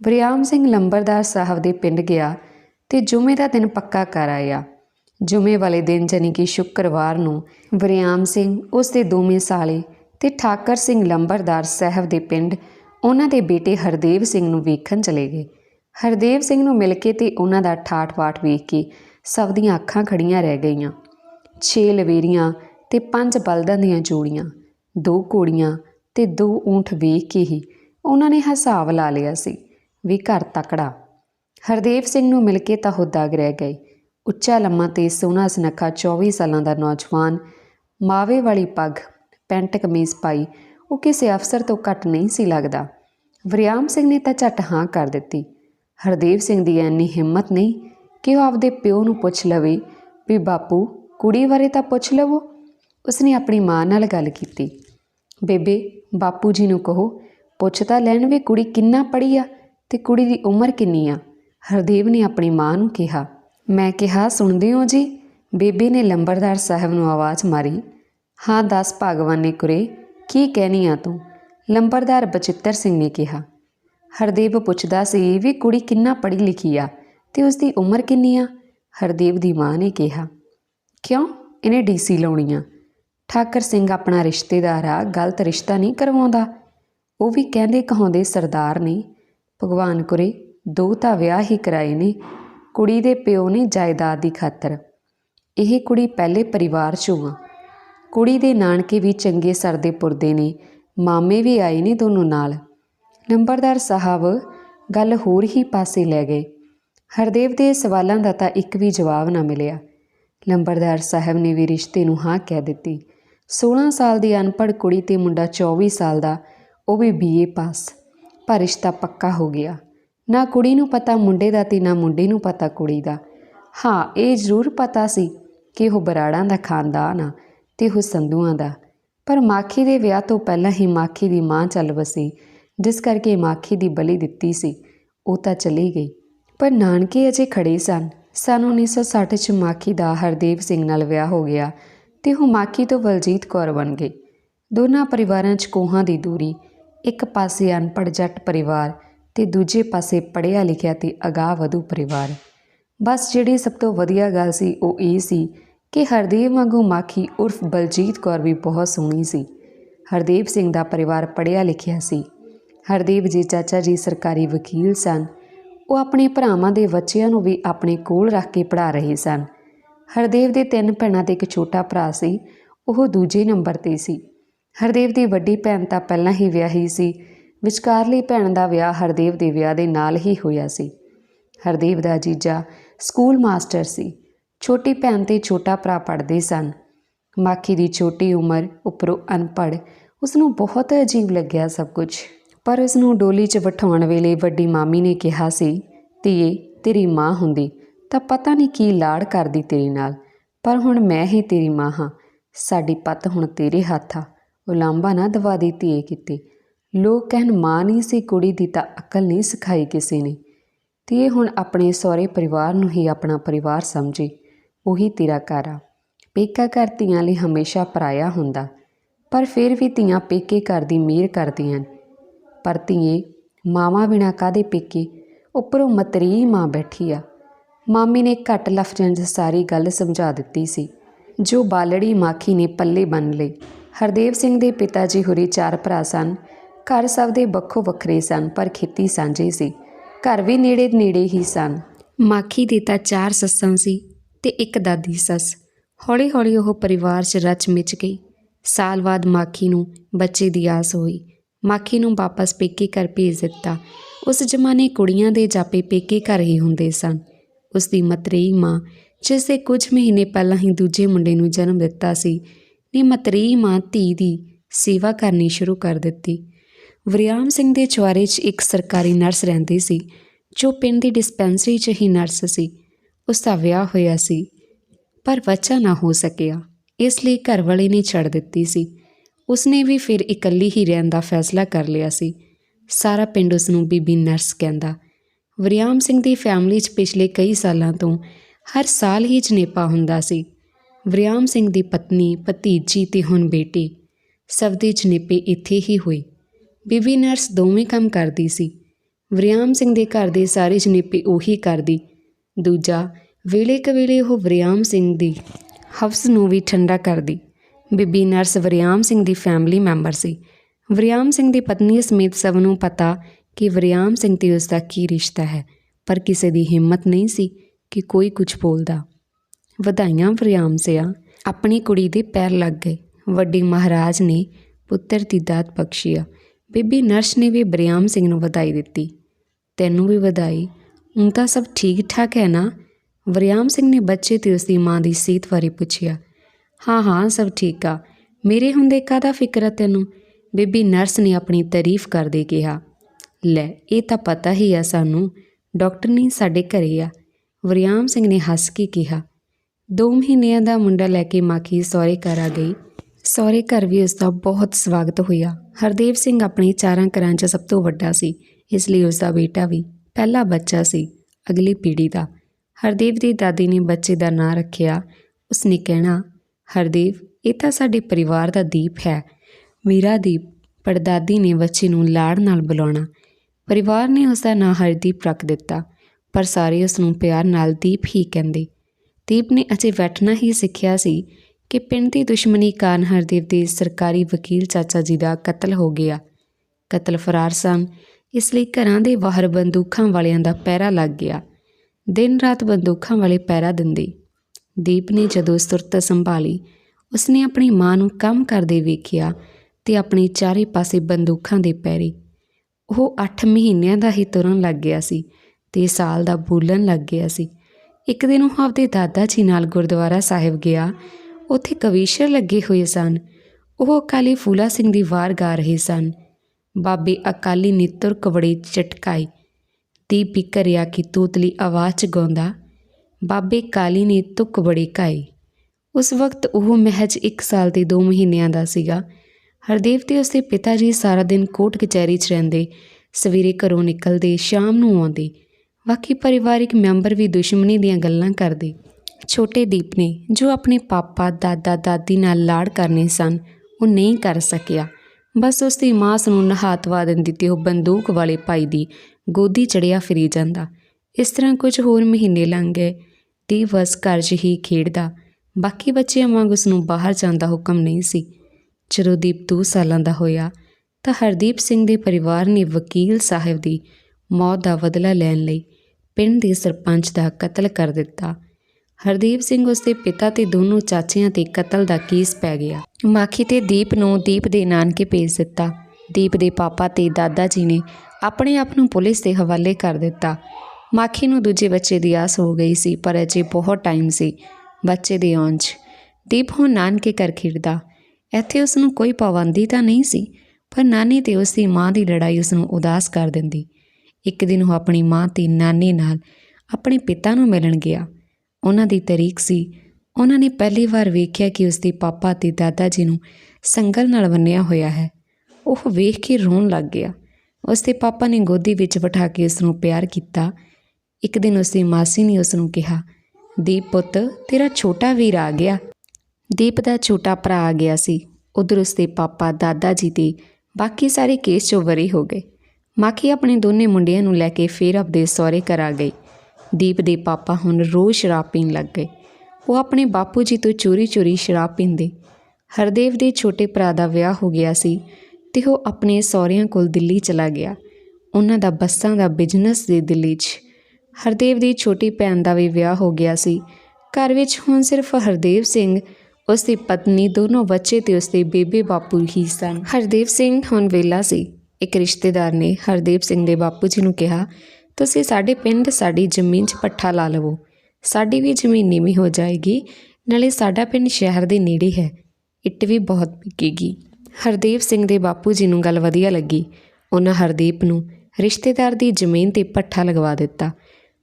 ਵਰਿਆਮ ਸਿੰਘ ਲੰਬਰਦਾਰ ਸਾਹਿਬ ਦੇ ਪਿੰਡ ਗਿਆ ਤੇ ਜੁਮੇ ਦਾ ਦਿਨ ਪੱਕਾ ਕਰ ਆਇਆ। ਜੁਮੇ ਵਾਲੇ ਦਿਨ ਜਾਣੀ ਕਿ ਸ਼ੁੱਕਰਵਾਰ ਨੂੰ ਵਰਿਆਮ ਸਿੰਘ, ਉਸ ਦੇ ਦੋਵੇਂ ਸਾਲੇ ਤੇ ਠਾਕਰ ਸਿੰਘ ਲੰਬਰਦਾਰ ਸਾਹਿਬ ਦੇ ਪਿੰਡ, ਉਹਨਾਂ ਦੇ ਬੇਟੇ ਹਰਦੇਵ ਸਿੰਘ ਨੂੰ ਵੇਖਣ ਚਲੇ ਗਏ। ਹਰਦੇਵ ਸਿੰਘ ਨੂੰ ਮਿਲ ਕੇ ਤੇ ਉਹਨਾਂ ਦਾ ਠਾਠ-ਬਾਠ ਵੇਖ ਕੇ ਸਭ ਦੀਆਂ ਅੱਖਾਂ ਖੜੀਆਂ ਰਹਿ ਗਈਆਂ। ਛੇ ਲਵੇਰੀਆਂ ਤੇ ਪੰਜ ਬਲਦਾਂ ਦੀਆਂ ਜੋੜੀਆਂ, ਦੋ ਘੋੜੀਆਂ ਤੇ ਦੋ ਊਂਠ ਵੇਖ ਕੇ ਹੀ ਉਹਨਾਂ ਨੇ ਹਿਸਾਬ ਲਾ ਲਿਆ ਸੀ ਵੀ ਘਰ ਤਕੜਾ। ਹਰਦੇਵ ਸਿੰਘ ਨੂੰ ਮਿਲ ਕੇ ਤਾਂ ਉਹ ਦਾਗ ਰਹਿ ਗਏ। ਉੱਚਾ ਲੰਮਾ ਤੇ ਸੋਹਣਾ ਸੁਨੱਖਾ 24 ਸਾਲਾਂ ਦਾ ਨੌਜਵਾਨ ਮਾਵੇ ਵਾਲੀ ਪੱਗ, ਪੈਂਟ ਕਮੀਜ਼ ਪਾਈ, ਉਹ ਕਿਸੇ ਅਫਸਰ ਤੋਂ ਘੱਟ ਨਹੀਂ ਸੀ ਲੱਗਦਾ। ਵਰਿਆਮ ਸਿੰਘ ਨੇ ਤਾਂ ਝੱਟ ਹਾਂ ਕਰ ਦਿੱਤੀ। ਹਰਦੇਵ ਸਿੰਘ ਦੀ ਐਨੀ ਹਿੰਮਤ ਨਹੀਂ ਕਿ ਉਹ ਆਪਦੇ ਪਿਓ ਨੂੰ ਪੁੱਛ ਲਵੇ ਵੀ, ਬਾਪੂ, ਕੁੜੀ ਬਾਰੇ ਤਾਂ ਪੁੱਛ ਲਵੋ? ਉਸਨੇ ਆਪਣੀ ਮਾਂ ਨਾਲ ਗੱਲ ਕੀਤੀ। ਬੇਬੇ, ਬਾਪੂ ਜੀ ਨੂੰ ਕਹੋ, ਪੁੱਛ ਤਾਂ ਲੈਣ ਵੀ ਕੁੜੀ ਕਿੰਨਾ ਪੜ੍ਹੀ ਆ ਤੇ ਕੁੜੀ ਦੀ ਉਮਰ ਕਿੰਨੀ ਆ? ਹਰਦੇਵ ਨੇ ਆਪਣੀ ਮਾਂ ਨੂੰ ਕਿਹਾ। ਮੈਂ ਕਿਹਾ, ਸੁਣਦੇ ਹੋ ਜੀ? ਬੇਬੇ ਨੇ ਲੰਬਰਦਾਰ ਸਾਹਿਬ ਨੂੰ ਆਵਾਜ਼ ਮਾਰੀ। ਹਾਂ, ਦੱਸ ਭਗਵਾਨ ਨੇ ਕੁਰੇ, ਕੀ ਕਹਿਨੀ ਆ ਤੂੰ? ਲੰਬਰਦਾਰ ਬਚਿੱਤਰ ਸਿੰਘ ਨੇ ਕਿਹਾ। ਹਰਦੇਵ ਪੁੱਛਦਾ ਸੀ, ਵੀ ਕੁੜੀ ਕਿੰਨਾ ਪੜ੍ਹੀ ਲਿਖੀ ਆ ਤੇ ਉਸ ਦੀ ਉਮਰ ਕਿੰਨੀ ਆ? ਹਰਦੇਵ ਦੀ ਮਾਂ ਨੇ ਕਿਹਾ। ਕਿਉਂ? ਇਹਨੇ ਡੀਸੀ ਲਾਉਣੀ ਆ। ਠਾਕਰ ਸਿੰਘ ਆਪਣਾ ਰਿਸ਼ਤੇਦਾਰ ਆ, ਗਲਤ ਰਿਸ਼ਤਾ ਨਹੀਂ ਕਰਵਾਉਂਦਾ। ਉਹ ਵੀ ਕਹਿੰਦੇ ਕਹਾਉਂਦੇ ਸਰਦਾਰ ਨੇ, ਭਗਵਾਨ ਕੁਰੇ, ਦੋ ਤਾਂ ਵਿਆਹ ਹੀ ਕਰਾਏ ਨੇ ਕੁੜੀ ਦੇ ਪਿਓ ਨੇ ਜਾਇਦਾਦ ਦੀ ਖਾਤਰ। ਇਹ ਕੁੜੀ ਪਹਿਲੇ ਪਰਿਵਾਰ ਚੋਂ ਆ। ਕੁੜੀ ਦੇ ਨਾਨਕੇ ਵੀ ਚੰਗੇ ਸਰਦੇ ਪੁਰਦੇ ਨੇ, ਮਾਮੇ ਵੀ ਆਏ ਨੇ ਦੋਨੋਂ ਨਾਲ। ਨੰਬਰਦਾਰ ਸਾਹਿਬ ਗੱਲ ਹੋਰ ਹੀ ਪਾਸੇ ਲੈ ਗਏ। ਹਰਦੇਵ ਦੇ ਸਵਾਲਾਂ ਦਾ ਤਾਂ ਇੱਕ ਵੀ ਜਵਾਬ ਨਾ ਮਿਲਿਆ। ਲੰਬਰਦਾਰ ਸਾਹਿਬ ਨੇ ਵੀ ਰਿਸ਼ਤੇ ਨੂੰ ਹਾਂ ਕਹਿ ਦਿੱਤੀ। 16 ਸਾਲ ਦੀ ਅਨਪੜ੍ਹ ਕੁੜੀ ਤੇ ਮੁੰਡਾ 24 ਸਾਲ ਦਾ, ਉਹ ਵੀ ਬੀਏ ਪਾਸ ਪਰ ਰਿਸ਼ਤਾ ਪੱਕਾ ਹੋ ਗਿਆ। ਨਾ ਕੁੜੀ ਨੂੰ ਪਤਾ ਮੁੰਡੇ ਦਾ ਤੇ ਨਾ ਮੁੰਡੇ ਨੂੰ ਪਤਾ ਕੁੜੀ ਦਾ। ਹਾਂ, ਇਹ ਜ਼ਰੂਰ ਪਤਾ ਸੀ ਕਿ ਉਹ ਬਰਾੜਾਂ ਦਾ ਖਾਨਦਾਨ ਆ ਤੇ ਉਹ ਸੰਧੂਆਂ ਦਾ। ਪਰ ਮਾਖੀ ਦੇ ਵਿਆਹ ਤੋਂ ਪਹਿਲਾਂ ਹੀ ਮਾਖੀ ਦੀ ਮਾਂ ਚੱਲ ਵਸੀ, ਜਿਸ ਕਰਕੇ ਮਾਖੀ ਦੀ ਬਲੀ ਦਿੱਤੀ ਸੀ। ਉਹ ਤਾਂ ਚਲੀ ਗਈ। ਪਰ ਨਾਨਕੇ ਅਜੇ ਖੜੇ ਸਨ। ਸਨ 1960 ਚ ਮਾਖੀ ਦਾ ਹਰਦੇਵ ਸਿੰਘ ਨਾਲ ਵਿਆਹ ਹੋ ਗਿਆ ਤੇ ਉਹ ਮਾਖੀ ਤੋਂ ਬਲਜੀਤ ਕੌਰ ਬਣ ਗਏ। ਦੋਨਾਂ ਪਰਿਵਾਰਾਂ 'ਚ ਕੋਹਾਂ ਦੀ ਦੂਰੀ, ਇੱਕ ਪਾਸੇ ਅਨਪੜ੍ਹ ਜੱਟ ਪਰਿਵਾਰ ਤੇ ਦੂਜੇ ਪਾਸੇ ਪੜ੍ਹਿਆ ਲਿਖਿਆ ਤੇ ਅਗਾਹ ਵਧੂ ਪਰਿਵਾਰ। ਬਸ ਜਿਹੜੀ ਸਭ ਤੋਂ ਵਧੀਆ ਗੱਲ ਸੀ ਉਹ ਇਹ ਸੀ ਕਿ ਹਰਦੇਵ ਵਾਂਗੂ ਮਾਖੀ ਉਰਫ ਬਲਜੀਤ ਕੌਰ ਵੀ ਬਹੁਤ ਸੋਹਣੀ ਸੀ। ਹਰਦੇਵ ਸਿੰਘ ਦਾ ਪਰਿਵਾਰ ਪੜ੍ਹਿਆ ਲਿਖਿਆ ਸੀ। ਹਰਦੇਵ ਜੀ ਚਾਚਾ ਜੀ ਸਰਕਾਰੀ ਵਕੀਲ ਸਨ। ਉਹ ਆਪਣੇ ਭਰਾਵਾਂ ਦੇ ਬੱਚਿਆਂ ਨੂੰ ਵੀ ਆਪਣੇ ਕੋਲ ਰੱਖ ਕੇ ਪੜ੍ਹਾ ਰਹੇ ਸਨ। ਹਰਦੇਵ ਦੇ ਤਿੰਨ ਭੈਣਾਂ ਤੇ ਇੱਕ ਛੋਟਾ ਭਰਾ ਸੀ। ਉਹ ਦੂਜੇ ਨੰਬਰ ਤੇ ਸੀ। ਹਰਦੇਵ ਦੀ ਵੱਡੀ ਭੈਣ ਤਾਂ ਪਹਿਲਾਂ ਹੀ ਵਿਆਹੀ ਸੀ। ਵਿਚਕਾਰਲੀ ਭੈਣ ਦਾ ਵਿਆਹ ਹਰਦੇਵ ਦੇ ਵਿਆਹ ਦੇ ਨਾਲ ਹੀ ਹੋਇਆ ਸੀ। ਹਰਦੇਵ ਦਾ ਜੀਜਾ ਸਕੂਲ ਮਾਸਟਰ ਸੀ। ਛੋਟੀ ਭੈਣ ਤੇ ਛੋਟਾ ਭਰਾ ਪੜ੍ਹਦੇ ਸਨ। ਮਾਖੀ ਦੀ ਛੋਟੀ ਉਮਰ ਉੱਪਰੋਂ ਅਨਪੜ੍ਹ ਉਸ ਨੂੰ ਬਹੁਤ ਅਜੀਬ ਲੱਗਿਆ ਸਭ ਕੁਝ। ਪਰ ਉਸ ਨੂੰ ਡੋਲੀ 'ਚ ਬਿਠਾਉਣ ਵੇਲੇ ਵੱਡੀ ਮਾਮੀ ਨੇ ਕਿਹਾ ਸੀ, ਧੀਏ, ਤੇਰੀ ਮਾਂ ਹੁੰਦੀ, ਤਾਂ ਪਤਾ ਨਹੀਂ ਕੀ ਲਾੜ ਕਰਦੀ ਤੇਰੇ ਨਾਲ। ਪਰ ਹੁਣ ਮੈਂ ਹੀ ਤੇਰੀ ਮਾਂ ਹਾਂ। ਸਾਡੀ ਪੱਤ ਹੁਣ ਤੇਰੇ ਹੱਥ ਆ। ਉਲਾਂਭਾ ਨਾ ਦਵਾ ਦੀ ਧੀਏ ਕਿਤੇ। ਲੋਕ ਕਹਿਣ, ਮਾਂ ਨਹੀਂ ਸੀ, ਕੁੜੀ ਦੀ ਤਾਂ ਅਕਲ ਨਹੀਂ ਸਿਖਾਈ ਕਿਸੇ ਨੇ। ਤੇ ਇਹ ਹੁਣ ਆਪਣੇ ਸਹੁਰੇ ਪਰਿਵਾਰ ਨੂੰ ਹੀ ਆਪਣਾ ਪਰਿਵਾਰ ਸਮਝੇ। ਉਹੀ ਤੇਰਾ ਘਰ ਆ। ਪੇਕਾ ਘਰ ਧੀਆਂ ਲਈ ਹਮੇਸ਼ਾ ਪਰਾਇਆ ਹੁੰਦਾ, ਪਰ ਫਿਰ ਵੀ ਧੀਆਂ ਪੇਕੇ ਘਰ ਦੀ ਮੀਰ ਕਰਦੀਆਂ ਪਰ ਧੀਏ, ਮਾਵਾਂ ਬਿਨਾ ਕਾਦੇ ਪੇਕੇ? ਉੱਪਰੋਂ ਮਤਰੀ ਮਾਂ ਬੈਠੀ ਆ। ਮਾਮੀ ਨੇ ਘੱਟ ਲਫ਼ਜ਼ਾਂ 'ਚ ਸਾਰੀ ਗੱਲ ਸਮਝਾ ਦਿੱਤੀ ਸੀ, ਜੋ ਬਾਲੜੀ ਮਾਖੀ ਨੇ ਪੱਲੇ ਬੰਨ ਲਈ ਹਰਦੇਵ ਸਿੰਘ ਦੇ ਪਿਤਾ ਜੀ ਹੁਰੀ ਚਾਰ ਭਰਾ ਸਨ। ਘਰ ਸਭ ਦੇ ਵੱਖੋ ਵੱਖਰੇ ਸਨ, ਪਰ ਖੇਤੀ ਸਾਂਝੀ ਸੀ। ਘਰ ਵੀ ਨੇੜੇ ਨੇੜੇ ਹੀ ਸਨ। ਮਾਖੀ ਦੇ ਤਾਂ ਚਾਰ ਸੱਸਾਂ ਸੀ ਤੇ ਇੱਕ ਦਾਦੀ ਸੱਸ। ਹੌਲੀ ਹੌਲੀ ਉਹ ਪਰਿਵਾਰ 'ਚ ਰਚ ਮਿਚ ਗਈ। ਸਾਲ ਬਾਅਦ ਮਾਖੀ ਨੂੰ ਬੱਚੇ ਦੀ ਆਸ ਹੋਈ। ਮਾਖੀ ਨੂੰ ਵਾਪਸ ਪੇਕੇ ਘਰ ਭੇਜ ਦਿੱਤਾ। ਉਸ ਜ਼ਮਾਨੇ ਕੁੜੀਆਂ ਦੇ ਜਾਪੇ ਪੇਕੇ ਘਰ ਹੀ ਹੁੰਦੇ ਸਨ। ਉਸ ਦੀ ਮਤਰੇਈ ਮਾਂ, ਜਿਸ ਦੇ ਕੁਝ ਮਹੀਨੇ ਪਹਿਲਾਂ ਹੀ ਦੂਜੇ ਮੁੰਡੇ ਨੂੰ ਜਨਮ ਦਿੱਤਾ ਸੀ, ਨੇ ਮਤਰੇਈ ਮਾਂ ਧੀ ਦੀ ਸੇਵਾ ਕਰਨੀ ਸ਼ੁਰੂ ਕਰ ਦਿੱਤੀ। ਵਰਿਆਮ ਸਿੰਘ ਦੇ ਚੁਆਰੇ 'ਚ ਇੱਕ ਸਰਕਾਰੀ ਨਰਸ ਰਹਿੰਦੀ ਸੀ, ਜੋ ਪਿੰਡ ਦੀ ਡਿਸਪੈਂਸਰੀ 'ਚ ਹੀ ਨਰਸ ਸੀ। ਉਸ ਦਾ ਵਿਆਹ ਹੋਇਆ ਸੀ, ਪਰ ਬੱਚਾ ਨਾ ਹੋ ਸਕਿਆ। ਇਸ ਲਈ ਘਰ ਵਾਲੇ ਨੇ ਛੱਡ ਦਿੱਤੀ ਸੀ। ਉਸਨੇ ਵੀ ਫਿਰ ਇਕੱਲੀ ਹੀ ਰਹਿਣ ਦਾ ਫੈਸਲਾ ਕਰ ਲਿਆ ਸੀ। ਸਾਰਾ ਪਿੰਡ ਉਸ ਨੂੰ ਬੀਬੀ ਨਰਸ ਕਹਿੰਦਾ। ਵਰਿਆਮ ਸਿੰਘ ਦੀ ਫੈਮਿਲੀ 'ਚ ਪਿਛਲੇ ਕਈ ਸਾਲਾਂ ਤੋਂ ਹਰ ਸਾਲ ਹੀ ਜਨੇਪਾ ਹੁੰਦਾ ਸੀ। ਵਰਿਆਮ ਸਿੰਘ ਦੀ ਪਤਨੀ, ਭਤੀਜੀ ਤੇ ਹੁਣ ਬੇਟੀ ਸਭ ਦੇ ਜਨੇਪੇ ਇੱਥੇ ਹੀ ਹੋਏ। ਬੀਬੀ ਨਰਸ ਦੋਵੇਂ ਕੰਮ ਕਰਦੀ ਸੀ। ਵਰਿਆਮ ਸਿੰਘ ਦੇ ਘਰ ਦੇ ਸਾਰੇ ਜਨੇਪੇ ਉਹੀ ਕਰਦੀ। ਦੂਜਾ ਵੇਲੇ ਕਵੇਲੇ ਉਹ ਵਰਿਆਮ ਸਿੰਘ ਦੀ ਹਵਸ ਨੂੰ ਵੀ ਠੰਡਾ ਕਰਦੀ। ਬੀਬੀ ਨਰਸ ਵਰਿਆਮ ਸਿੰਘ ਦੀ ਫੈਮਿਲੀ ਮੈਂਬਰ ਸੀ। ਵਰਿਆਮ ਸਿੰਘ ਦੀ ਪਤਨੀ ਸਮੇਤ ਸਭ ਨੂੰ ਪਤਾ ਕਿ ਵਰਿਆਮ ਸਿੰਘ ਤੇ ਉਸ ਦਾ ਕੀ ਰਿਸ਼ਤਾ ਹੈ, ਪਰ ਕਿਸੇ ਦੀ ਹਿੰਮਤ ਨਹੀਂ ਸੀ ਕਿ ਕੋਈ ਕੁਝ ਬੋਲਦਾ। ਵਧਾਈਆਂ ਵਰਿਆਮ ਸਿਆ, ਆਪਣੀ ਕੁੜੀ ਦੇ ਪੈਰ ਲੱਗ ਗਏ। ਵੱਡੀ ਮਹਾਰਾਜ ਨੇ ਪੁੱਤਰ ਦੀ ਦਾਤ ਬਖਸ਼ੀਆ ਬੀਬੀ ਨਰਸ ਨੇ ਵੀ ਬਰਿਆਮ ਸਿੰਘ ਨੂੰ ਵਧਾਈ ਦਿੱਤੀ। ਤੈਨੂੰ ਵੀ ਵਧਾਈ। ਹੁਣ ਤਾਂ ਸਭ ਠੀਕ ਠਾਕ ਹੈ ਨਾ? ਵਰਿਆਮ ਸਿੰਘ ਨੇ ਬੱਚੇ ਤੇ ਉਸ ਦੀ ਮਾਂ ਦੀ ਸਿਹਤ ਬਾਰੇ ਪੁੱਛਿਆ। ਹਾਂ ਹਾਂ, ਸਭ ਠੀਕ ਆ। ਮੇਰੇ ਹੁੰਦੇ ਕਾਹਦਾ ਫਿਕਰ ਆ ਤੈਨੂੰ? ਬੀਬੀ ਨਰਸ ਨੇ ਆਪਣੀ ਤਾਰੀਫ ਕਰਦੇ ਕਿਹਾ। ਲੈ, ਇਹ ਤਾਂ ਪਤਾ ਹੀ ਆ ਸਾਨੂੰ। ਡਾਕਟਰ ਨਹੀਂ ਸਾਡੇ ਘਰੇ ਆ। ਵਰਿਆਮ ਸਿੰਘ ਨੇ ਹੱਸ ਕੇ ਕਿਹਾ। ਦੋ ਮਹੀਨਿਆਂ ਦਾ ਮੁੰਡਾ ਲੈ ਕੇ ਮਾਖੀ ਸਹੁਰੇ ਘਰ ਆ ਗਈ। ਸਹੁਰੇ ਘਰ ਵੀ ਉਸ ਦਾ ਬਹੁਤ ਸਵਾਗਤ ਹੋਇਆ। ਹਰਦੇਵ ਸਿੰਘ ਆਪਣੇ ਚਾਰਾਂ ਘਰਾਂ 'ਚ ਸਭ ਤੋਂ ਵੱਡਾ ਸੀ, ਇਸ ਲਈ ਉਸ ਦਾ ਬੇਟਾ ਵੀ ਪਹਿਲਾ ਬੱਚਾ ਸੀ, ਅਗਲੀ ਪੀੜ੍ਹੀ ਦਾ। ਹਰਦੇਵ ਦੀ ਦਾਦੀ ਨੇ ਬੱਚੇ ਦਾ ਨਾਂ ਰੱਖਿਆ। ਉਸਨੇ ਕਹਿਣਾ, ਹਰਦੇਵ, ਇਹ ਤਾਂ ਸਾਡੇ ਪਰਿਵਾਰ ਦਾ ਦੀਪ ਹੈ। ਮੇਰਾ ਦੀਪ ਪੜਦਾਦੀ ਨੇ ਬੱਚੇ ਨੂੰ ਲਾੜ ਨਾਲ ਬੁਲਾਉਣਾ। ਪਰਿਵਾਰ ਨੇ ਉਸ ਦਾ ਨਾਂ ਹਰਦੀਪ ਰੱਖ ਦਿੱਤਾ, ਪਰ ਸਾਰੇ ਉਸ ਨੂੰ ਪਿਆਰ ਨਾਲ ਦੀਪ ਹੀ ਕਹਿੰਦੇ। ਦੀਪ ਨੇ ਅਜੇ ਬੈਠਣਾ ਹੀ ਸਿੱਖਿਆ ਸੀ ਕਿ ਪਿੰਡ ਦੀ ਦੁਸ਼ਮਣੀ ਕਾਰਨ ਹਰਦੇਵ ਦੇ ਸਰਕਾਰੀ ਵਕੀਲ ਚਾਚਾ ਜੀ ਦਾ ਕਤਲ ਹੋ ਗਿਆ। ਕਤਲ ਫਰਾਰ ਸਨ। ਇਸ ਲਈ ਘਰਾਂ ਦੇ ਬਾਹਰ ਬੰਦੂਕਾਂ ਵਾਲਿਆਂ ਦਾ ਪਹਿਰਾ ਲੱਗ ਗਿਆ। ਦਿਨ ਰਾਤ ਬੰਦੂਕਾਂ ਵਾਲੇ ਪਹਿਰਾ ਦਿੰਦੇ। ਦੀਪ ਨੇ ਜਦੋਂ ਸੁਰਤ ਸੰਭਾਲੀ, ਉਸਨੇ ਆਪਣੀ ਮਾਂ ਨੂੰ ਕੰਮ ਕਰਦੇ ਵੇਖਿਆ ਤੇ ਆਪਣੇ ਚਾਰੇ ਪਾਸੇ ਬੰਦੂਕਾਂ ਦੇ ਪੈਰੇ ਉਹ 8 ਮਹੀਨਿਆਂ ਦਾ ਹੀ ਤੁਰਨ ਲੱਗ ਗਿਆ ਸੀ ਤੇ ਸਾਲ ਦਾ ਬੋਲਣ ਲੱਗ ਗਿਆ ਸੀ। ਇੱਕ ਦਿਨ ਉਹ ਆਪਦੇ ਦਾਦਾ ਜੀ ਨਾਲ ਗੁਰਦੁਆਰਾ ਸਾਹਿਬ ਗਿਆ ਉੱਥੇ ਕਵੀਸ਼ਰ ਲੱਗੇ ਹੋਏ ਸਨ। ਉਹ ਅਕਾਲੀ ਫੂਲਾ ਸਿੰਘ ਦੀ ਵਾਰ ਗਾ ਰਹੇ ਸਨ। ਬਾਬੇ ਅਕਾਲੀ ਨੇ ਤੁਰਕ ਬੜੀ ਚਟਕਾਈ ਦੀਪ ਵੀ ਕਰਿਆ ਕਿ ਤੂਤਲੀ ਆਵਾਜ਼ 'ਚ ਗਾਉਂਦਾ, ਬਾਬੇ ਕਾਲੀ ਨੇ ਤੁਕ ਬੜੇ ਕਾਈ ਉਸ ਵਕਤ ਉਹ ਮਹਿਜ 1 ਸਾਲ ਤੇ 2 ਮਹੀਨਿਆਂ ਦਾ ਸੀਗਾ। ਹਰਦੇਵ ਤੇ ਉਸਦੇ ਪਿਤਾ ਜੀ ਸਾਰਾ ਦਿਨ ਕੋਟ ਕਚਹਿਰੀ 'ਚ ਰਹਿੰਦੇ, ਸਵੇਰੇ ਘਰੋਂ ਨਿਕਲਦੇ, ਸ਼ਾਮ ਨੂੰ ਆਉਂਦੇ। ਬਾਕੀ ਪਰਿਵਾਰਿਕ ਮੈਂਬਰ ਵੀ ਦੁਸ਼ਮਣੀ ਦੀਆਂ ਗੱਲਾਂ ਕਰਦੇ। ਛੋਟੇ ਦੀਪ ਨੇ ਜੋ ਆਪਣੇ ਪਾਪਾ, ਦਾਦਾ, ਦਾਦੀ ਨਾਲ ਲਾੜ ਕਰਨੇ ਸਨ, ਉਹ ਨਹੀਂ ਕਰ ਸਕਿਆ। ਬਸ ਉਸ ਦੀ ਮਾਂ ਉਸ ਨੂੰ ਨਹਾਤਵਾ ਦਿੰਦੀ ਤੇ ਉਹ ਬੰਦੂਕ ਵਾਲੇ ਭਾਈ ਦੀ ਗੋਦੀ ਚੜਿਆ ਫਿਰੀ ਜਾਂਦਾ। ਇਸ ਤਰ੍ਹਾਂ ਕੁਝ ਹੋਰ ਮਹੀਨੇ ਲੰਘ ਗਏ ਦੀਪ ਬਸ ਘਰ 'ਚ ਹੀ ਖੇਡਦਾ। ਬਾਕੀ ਬੱਚਿਆਂ ਵਾਂਗ ਉਸ ਨੂੰ ਬਾਹਰ ਜਾਣ ਦਾ ਹੁਕਮ ਨਹੀਂ ਸੀ। ਜਦੋਂ ਦੀਪ 2 ਸਾਲਾਂ ਦਾ ਹੋਇਆ, ਤਾਂ ਹਰਦੀਪ ਸਿੰਘ ਦੇ ਪਰਿਵਾਰ ਨੇ ਵਕੀਲ ਸਾਹਿਬ ਦੀ ਮੌਤ ਦਾ ਬਦਲਾ ਲੈਣ ਲਈ ਪਿੰਡ ਦੇ ਸਰਪੰਚ ਦਾ ਕਤਲ ਕਰ ਦਿੱਤਾ। ਹਰਦੀਪ ਸਿੰਘ ਉਸਦੇ ਪਿਤਾ ਤੇ ਦੋਨੋਂ ਚਾਚਿਆਂ ਤੇ ਕਤਲ ਦਾ ਕੇਸ ਪੈ ਗਿਆ। ਮਾਖੀ ਤੇ ਦੀਪ ਨੂੰ ਦੀਪ ਦੇ ਨਾਨਕੇ ਭੇਜ ਦਿੱਤਾ। ਦੀਪ ਦੇ ਪਾਪਾ ਤੇ ਦਾਦਾ ਜੀ ਨੇ ਆਪਣੇ ਆਪ ਨੂੰ ਪੁਲਿਸ ਦੇ ਹਵਾਲੇ ਕਰ ਦਿੱਤਾ। ਮਾਖੀ ਨੂੰ ਦੂਜੇ ਬੱਚੇ ਦੀ ਆਸ ਹੋ ਗਈ ਸੀ, ਪਰ ਅਜੇ ਬਹੁਤ ਟਾਈਮ ਸੀ ਬੱਚੇ ਦੇ ਆਉਣ 'ਚ। ਦੀਪ ਹੁਣ ਨਾਨਕੇ ਘਰ ਖੇਡਦਾ ਇੱਥੇ ਉਸ ਨੂੰ ਕੋਈ ਪਾਬੰਦੀ ਤਾਂ ਨਹੀਂ ਸੀ, ਪਰ ਨਾਨੀ ਤੇ ਉਸ ਦੀ ਮਾਂ ਦੀ ਲੜਾਈ ਉਸ ਨੂੰ ਉਦਾਸ ਕਰ ਦਿੰਦੀ। ਇੱਕ ਦਿਨ ਉਹ ਆਪਣੀ ਮਾਂ ਤੇ ਨਾਨੀ ਨਾਲ ਆਪਣੇ ਪਿਤਾ ਨੂੰ ਮਿਲਣ ਗਿਆ। ਉਹਨਾਂ ਦੀ ਤਰੀਕ ਸੀ। ਉਹਨਾਂ ਨੇ ਪਹਿਲੀ ਵਾਰ ਵੇਖਿਆ ਕਿ ਉਸ ਦੇ ਪਾਪਾ ਤੇ ਦਾਦਾ ਜੀ ਨੂੰ ਸੰਗਲ ਨਾਲ ਬੰਨਿਆ ਹੋਇਆ ਹੈ। ਉਹ ਵੇਖ ਕੇ ਰੋਣ ਲੱਗ ਗਿਆ। ਉਸ ਦੇ ਪਾਪਾ ਨੇ ਗੋਦੀ ਵਿੱਚ ਬਿਠਾ ਕੇ ਉਸ ਨੂੰ ਪਿਆਰ ਕੀਤਾ। ਇੱਕ ਦਿਨ ਉਸ ਦੀ ਮਾਸੀ ਨੇ ਉਸ ਨੂੰ ਕਿਹਾ, ਦੀਪ ਪੁੱਤ, ਤੇਰਾ ਛੋਟਾ ਵੀਰ ਆ ਗਿਆ। ਦੀਪ ਦਾ ਛੋਟਾ ਭਰਾ ਆ ਗਿਆ ਸੀ। ਉਧਰ ਉਸਦੇ ਪਾਪਾ, ਦਾਦਾ ਜੀ ਤੇ ਬਾਕੀ ਸਾਰੇ ਕੇਸ ਚੋਂ ਵਰੇ ਹੋ ਗਏ। ਮਾਖੀ ਆਪਣੇ ਦੋਨੇ ਮੁੰਡਿਆਂ ਨੂੰ ਲੈ ਕੇ ਫੇਰ ਆਪਦੇ ਸਹੁਰੇ ਘਰ ਆ ਗਈ। ਦੀਪ ਦੇ ਪਾਪਾ ਹੁਣ ਰੋਜ਼ ਸ਼ਰਾਬ ਪੀਣ ਲੱਗ ਗਏ। ਉਹ ਆਪਣੇ ਬਾਪੂ ਜੀ ਤੋਂ ਚੋਰੀ-ਚੋਰੀ ਸ਼ਰਾਬ ਪੀਂਦੇ। ਹਰਦੇਵ ਦੇ ਛੋਟੇ ਭਰਾ ਦਾ ਵਿਆਹ ਹੋ ਗਿਆ ਸੀ ਤੇ ਉਹ ਆਪਣੇ ਸਹੁਰਿਆਂ ਕੋਲ ਦਿੱਲੀ ਚਲਾ ਗਿਆ। ਉਹਨਾਂ ਦਾ ਬੱਸਾਂ ਦਾ ਬਿਜ਼ਨਸ ਦੇ ਦਿੱਲੀ 'ਚ। ਹਰਦੇਵ ਦੀ ਛੋਟੀ ਭੈਣ ਦਾ ਵੀ ਵਿਆਹ ਹੋ ਗਿਆ ਸੀ। ਘਰ ਵਿੱਚ ਹੁਣ ਸਿਰਫ ਹਰਦੇਵ ਸਿੰਘ, ਉਸ ਦੀ ਪਤਨੀ ਦੋਨੋਂ ਬੱਚੇ ਤੇ ਉਸ ਦੇ ਬੇਬੇ ਬਾਪੂ ਹੀ ਸਨ। ਹਰਦੇਵ ਸਿੰਘ ਹੁਣ ਵੇਲਾ ਸੀ। ਇੱਕ ਰਿਸ਼ਤੇਦਾਰ ਨੇ ਹਰਦੇਵ ਸਿੰਘ ਦੇ ਬਾਪੂ ਜੀ ਨੂੰ ਕਿਹਾ ਤੁਸੀਂ ਸਾਡੇ ਪਿੰਡ, ਸਾਡੀ ਜ਼ਮੀਨ 'ਚ ਪੱਠਾ ਲਾ ਲਵੋ। ਸਾਡੀ ਵੀ ਜ਼ਮੀਨ ਨੀਵੀਂ ਹੋ ਜਾਏਗੀ, ਨਾਲੇ ਸਾਡਾ ਪਿੰਡ ਸ਼ਹਿਰ ਦੇ ਨੇੜੇ ਹੈ। ਇੱਟ ਵੀ ਬਹੁਤ ਵਿਕੇਗੀ। ਹਰਦੇਵ ਸਿੰਘ ਦੇ ਬਾਪੂ ਜੀ ਨੂੰ ਗੱਲ ਵਧੀਆ ਲੱਗੀ। ਉਹਨਾਂ ਹਰਦੀਪ ਨੂੰ ਰਿਸ਼ਤੇਦਾਰ ਦੀ ਜ਼ਮੀਨ ਤੇ ਪੱਠਾ ਲਗਵਾ ਦਿੱਤਾ।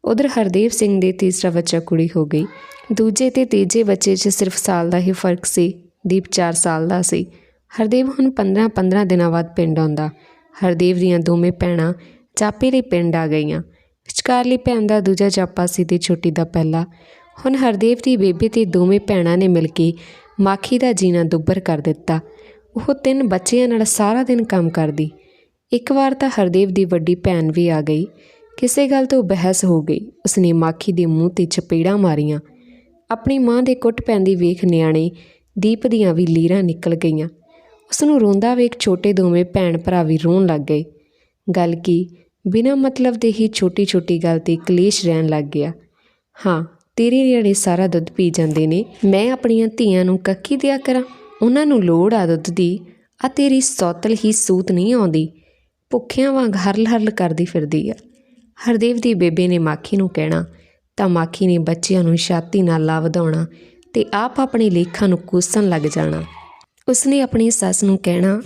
ਉਧਰ ਹਰਦੇਵ ਸਿੰਘ ਦੇ ਤੀਸਰਾ ਬੱਚਾ ਕੁੜੀ ਹੋ ਗਈ। ਦੂਜੇ ਤੇ ਤੀਜੇ ਬੱਚੇ 'ਚ ਸਿਰਫ ਸਾਲ ਦਾ ਹੀ ਫ਼ਰਕ ਸੀ, ਦੀਪ 4 ਸਾਲ ਦਾ ਸੀ। ਹਰਦੇਵ ਹੁਣ 15-15 ਦਿਨਾਂ ਬਾਅਦ ਪਿੰਡ ਆਉਂਦਾ। ਹਰਦੇਵ ਦੀਆਂ ਦੋਵੇਂ ਭੈਣਾਂ ਚਾਪੇ ਲਈ ਪਿੰਡ ਆ ਗਈਆਂ। ਵਿਚਕਾਰਲੀ ਭੈਣ ਦਾ ਦੂਜਾ ਚਾਪਾ ਸੀ ਤੇ ਛੋਟੀ ਦਾ ਪਹਿਲਾ। ਹੁਣ ਹਰਦੇਵ ਦੀ ਬੇਬੇ ਤੇ ਦੋਵੇਂ ਭੈਣਾਂ ਨੇ ਮਿਲ ਕੇ ਮਾਖੀ ਦਾ ਜੀਣਾ ਦੁੱਬਰ ਕਰ ਦਿੱਤਾ। ਉਹ ਤਿੰਨ ਬੱਚਿਆਂ ਨਾਲ ਸਾਰਾ ਦਿਨ ਕੰਮ ਕਰਦੀ। ਇੱਕ ਵਾਰ ਤਾਂ ਹਰਦੇਵ ਦੀ ਵੱਡੀ ਭੈਣ ਵੀ ਆ ਗਈ। ਕਿਸੇ ਗੱਲ ਤੋਂ ਬਹਿਸ ਹੋ ਗਈ। ਉਸਨੇ ਮਾਖੀ ਦੇ ਮੂੰਹ ਤੇ ਚਪੇੜਾਂ ਮਾਰੀਆਂ। ਆਪਣੀ ਮਾਂ ਦੇ ਕੁੱਟ ਪੈਂਦੀ ਵੇਖ ਨਿਆਣੇ ਦੀਪ ਦੀਆਂ ਵੀ ਲੀਰਾਂ ਨਿਕਲ ਗਈਆਂ। ਉਸ ਨੂੰ ਰੋਂਦਾ ਵੇਖ ਛੋਟੇ ਦੋਵੇਂ ਭੈਣ ਭਰਾ ਵੀ ਰੋਣ ਲੱਗ ਗਏ। ਗੱਲ ਕੀ? ਬਿਨਾਂ ਮਤਲਬ ਦੇ ਹੀ ਛੋਟੀ ਛੋਟੀ ਗੱਲ ਤੇ ਕਲੇਸ਼ ਰਹਿਣ ਲੱਗ ਗਿਆ। ਹਾਂ, ਤੇਰੇ ਨਿਆਣੇ ਸਾਰਾ ਦੁੱਧ ਪੀ ਜਾਂਦੇ ਨੇ, ਮੈਂ ਆਪਣੀਆਂ ਧੀਆਂ ਨੂੰ ਕੱਕੀ ਦਿਆ ਕਰਾਂ? ਉਹਨਾਂ ਨੂੰ ਲੋੜ ਆ ਦੁੱਧ ਦੀ, ਆ ਤੇਰੀ ਸੌਤਲ ਹੀ ਸੂਤ ਨਹੀਂ ਆਉਂਦੀ। ਭੁੱਖਿਆਂ ਵਾਂਗ ਹਰਲ ਹਰਲ ਕਰਦੀ ਫਿਰਦੀ ਆ। ਹਰਦੇਵ ਦੀ ਬੇਬੇ ਨੇ ਮਾਖੀ ਨੂੰ ਕਹਿਣਾ, ਤਾਂ ਮਾਖੀ ਨੇ ਬੱਚਿਆਂ ਨੂੰ ਛਾਤੀ ਨਾਲ ਲਾ ਵਧਾਉਣਾ ਤੇ ਆਪ ਆਪਣੇ ਲੇਖਾਂ ਨੂੰ ਕੋਸਣ ਲੱਗ ਜਾਣਾ। ਉਸਨੇ ਆਪਣੀ ਸੱਸ ਨੂੰ ਕਹਿਣਾ,